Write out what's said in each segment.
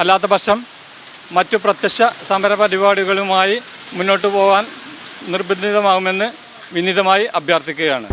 അല്ലാത്ത പക്ഷം മറ്റു പ്രത്യക്ഷ സമര പരിപാടികളുമായി മുന്നോട്ട് പോകാൻ നിർബന്ധിതമാകുമെന്ന് വിനീതമായി അഭ്യർത്ഥിക്കുകയാണ്.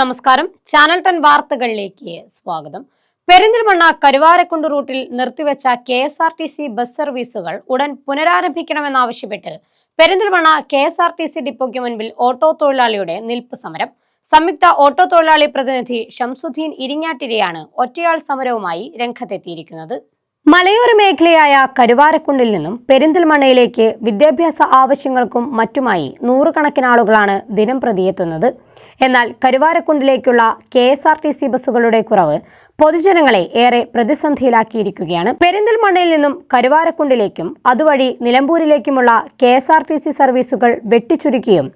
നമസ്കാരം. ചാനൽ ടെൻ വാർത്തകളിലേക്ക് സ്വാഗതം. പെരിന്തൽമണ്ണ കരുവാരക്കുണ്ട് റൂട്ടിൽ നിർത്തിവെച്ച K S R T C bus സർവീസുകൾ ഉടൻ പുനരാരംഭിക്കണമെന്നാവശ്യപ്പെട്ട് Perinthalmanna K S R T C ഡിപ്പോയ്ക്ക് മുൻപിൽ ഓട്ടോ തൊഴിലാളിയുടെ നിൽപ്പ് സമരം. സംയുക്ത ഓട്ടോ തൊഴിലാളി പ്രതിനിധി ഷംസുദ്ദീൻ ഇരിങ്ങാട്ടിരെയാണ് ഒറ്റയാൾ സമരവുമായി രംഗത്തെത്തിയിരിക്കുന്നത്. മലയോര മേഖലയായ കരുവാരക്കുണ്ടിൽ നിന്നും പെരിന്തൽമണ്ണയിലേക്ക് വിദ്യാഭ്യാസ ആവശ്യങ്ങൾക്കും മറ്റുമായി നൂറുകണക്കിന് ആളുകളാണ് ദിനം പ്രതി എത്തുന്നത്. എന്നാൽ കരുവാരക്കുണ്ടിലേക്കുള്ള K S R T C ബസ്സുകളുടെ കുറവ് പൊതുജനങ്ങളെ ഏറെ പ്രതിസന്ധിയിലാക്കിയിരിക്കുകയാണ്. പെരിന്തൽമണ്ണയിൽ നിന്നും കരുവാരക്കുണ്ടിലേക്കും അതുവഴി നിലമ്പൂരിലേക്കുമുള്ള K S R T C സർവീസുകൾ വെട്ടിച്ചുരുക്കിയും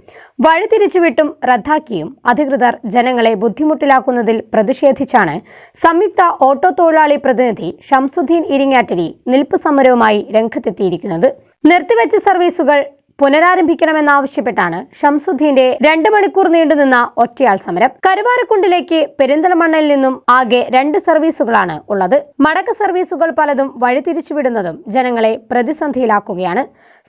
വഴിതിരിച്ചുവിട്ടും റദ്ദാക്കിയും അധികൃതർ ജനങ്ങളെ ബുദ്ധിമുട്ടിലാക്കുന്നതിൽ പ്രതിഷേധിച്ചാണ് സംയുക്ത ഓട്ടോ തൊഴിലാളി പ്രതിനിധി ഷംസുദ്ദീൻ ഇരിങ്ങാട്ടിരി നിൽപ്പ് സമരവുമായി രംഗത്തെത്തിയിരിക്കുന്നത്. നിർത്തിവെച്ച സർവീസുകൾ പുനരാരംഭിക്കണമെന്നാവശ്യപ്പെട്ടാണ് ഷംസുദ്ദീന്റെ രണ്ട് മണിക്കൂർ നീണ്ടുനിന്ന ഒറ്റയാൾ സമരം. കരുവാരക്കുണ്ടിലേക്ക് പെരിന്തൽമണ്ണയിൽ നിന്നും ആകെ രണ്ട് സർവീസുകളാണ് ഉള്ളത്. മടക്ക സർവീസുകൾ പലതും വഴിതിരിച്ചുവിടുന്നതും ജനങ്ങളെ പ്രതിസന്ധിയിലാക്കുകയാണ്.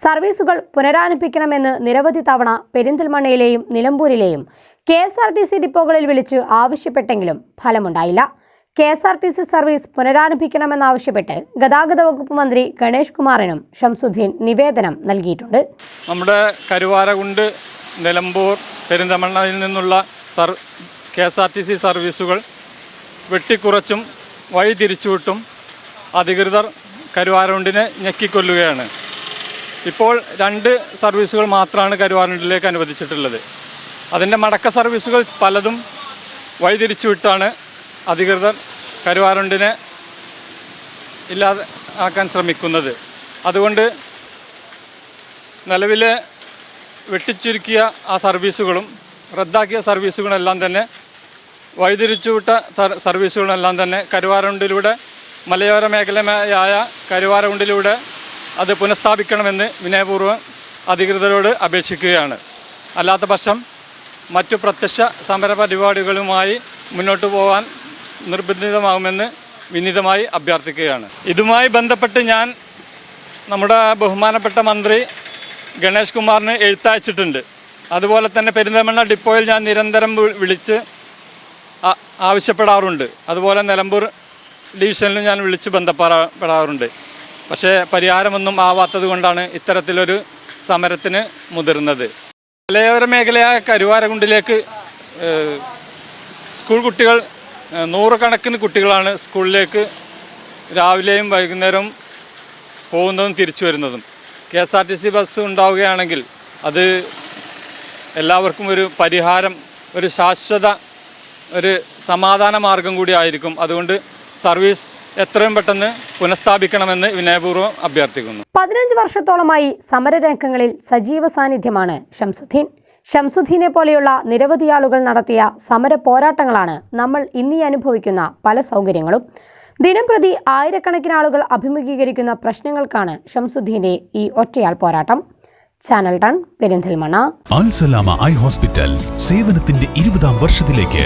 സർവീസുകൾ പുനരാരംഭിക്കണമെന്ന് നിരവധി തവണ പെരിന്തൽമണ്ണയിലെയും നിലമ്പൂരിലെയും K S R T C ഡിപ്പോകളിൽ വിളിച്ച് ആവശ്യപ്പെട്ടെങ്കിലും ഫലമുണ്ടായില്ല. K S R T C service പുനരാരംഭിക്കണമെന്നാവശ്യപ്പെട്ട് ഗതാഗത വകുപ്പ് മന്ത്രി ഗണേഷ് കുമാറിനും ഷംസുദ്ദീൻ നിവേദനം നൽകിയിട്ടുണ്ട്. നമ്മുടെ കരുവാരകുണ്ട് നിലമ്പൂർ പെരിന്തമണ്ണയിൽ നിന്നുള്ള sir K S R T C സർവീസുകൾ വെട്ടിക്കുറച്ചും വഴി തിരിച്ചുവിട്ടും അധികൃതർ കരുവാരകുണ്ടിനെ ഞെക്കിക്കൊല്ലുകയാണ്. ഇപ്പോൾ രണ്ട് സർവീസുകൾ മാത്രമാണ് കരുവാരകുണ്ടിലേക്ക് അനുവദിച്ചിട്ടുള്ളത്. അതിന്റെ മടക്ക സർവീസുകൾ പലതും വഴിതിരിച്ചുവിട്ടാണ് അധികൃതർ കരുവാറുണ്ടിനെ ഇല്ലാതെ ആക്കാൻ ശ്രമിക്കുന്നത്. അതുകൊണ്ട് നിലവിലെ വെട്ടിച്ചുരുക്കിയ ആ സർവീസുകളും റദ്ദാക്കിയ സർവീസുകളെല്ലാം തന്നെ വഴിതിരിച്ചുവിട്ട സർവീസുകളെല്ലാം തന്നെ കരുവാറുണ്ടിലൂടെ മലയോര മേഖലയായ കരുവാരുണ്ടിലൂടെ അത് പുനഃസ്ഥാപിക്കണമെന്ന് വിനയപൂർവം അധികൃതരോട് അപേക്ഷിക്കുകയാണ്. അല്ലാത്ത പക്ഷം മറ്റു പ്രത്യക്ഷ സമര പരിപാടികളുമായി മുന്നോട്ട് പോകാൻ നിർബന്ധിതമാകുമെന്ന് വിനീതമായി അഭ്യർത്ഥിക്കുകയാണ്. ഇതുമായി ബന്ധപ്പെട്ട് ഞാൻ നമ്മുടെ ബഹുമാനപ്പെട്ട മന്ത്രി ഗണേഷ് കുമാറിന് എഴുത്തയച്ചിട്ടുണ്ട്. അതുപോലെ തന്നെ പെരിന്തൽമണ്ണ ഡിപ്പോയിൽ ഞാൻ നിരന്തരം വിളിച്ച് ആവശ്യപ്പെടാറുണ്ട്. അതുപോലെ നിലമ്പൂർ ഡിവിഷനിലും ഞാൻ വിളിച്ച് ബന്ധപ്പെടാറുണ്ട് പക്ഷേ പരിഹാരമൊന്നും ആവാത്തത് കൊണ്ടാണ് ഇത്തരത്തിലൊരു സമരത്തിന് മുതിർന്നത്. മലയോര മേഖലയായ കരുവാരകുണ്ടിലേക്ക് സ്കൂൾ കുട്ടികൾ നൂറുകണക്കിന് കുട്ടികളാണ് സ്കൂളിലേക്ക് രാവിലെയും വൈകുന്നേരവും പോകുന്നതും തിരിച്ചു വരുന്നതും. K S R T C bus ഉണ്ടാവുകയാണെങ്കിൽ അത് എല്ലാവർക്കും ഒരു പരിഹാരം ഒരു ശാശ്വത ഒരു സമാധാന മാർഗം കൂടി ആയിരിക്കും. അതുകൊണ്ട് സർവീസ് എത്രയും പെട്ടെന്ന് പുനഃസ്ഥാപിക്കണമെന്ന് വിനയപൂർവം അഭ്യർത്ഥിക്കുന്നു. പതിനഞ്ച് വർഷത്തോളമായി സമരരംഗങ്ങളിൽ സജീവ സാന്നിധ്യമാണ് ഷംസുദ്ദീൻ. ഷംസുദ്ദീനെ പോലെയുള്ള നിരവധി ആളുകൾ നടത്തിയ സമര പോരാട്ടങ്ങളാണ് നമ്മൾ ഇന്നീ അനുഭവിക്കുന്ന പല സൗകര്യങ്ങളും. ദിനം പ്രതി ആയിരക്കണക്കിന് ആളുകൾ അഭിമുഖീകരിക്കുന്ന പ്രശ്നങ്ങൾക്കാണ് ഷംസുദ്ദീന്റെ ഈ ഒറ്റയാൾ പോരാട്ടം. ചാനൽ ടൺ പെരിന്തൽമണ്ണ. ഐ ഹോസ്പിറ്റൽ സേവനത്തിന്റെ ഇരുപതാം വർഷത്തിലേക്ക്.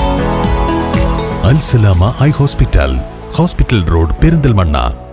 Alsalama eye hospital hospital road Perinthalmanna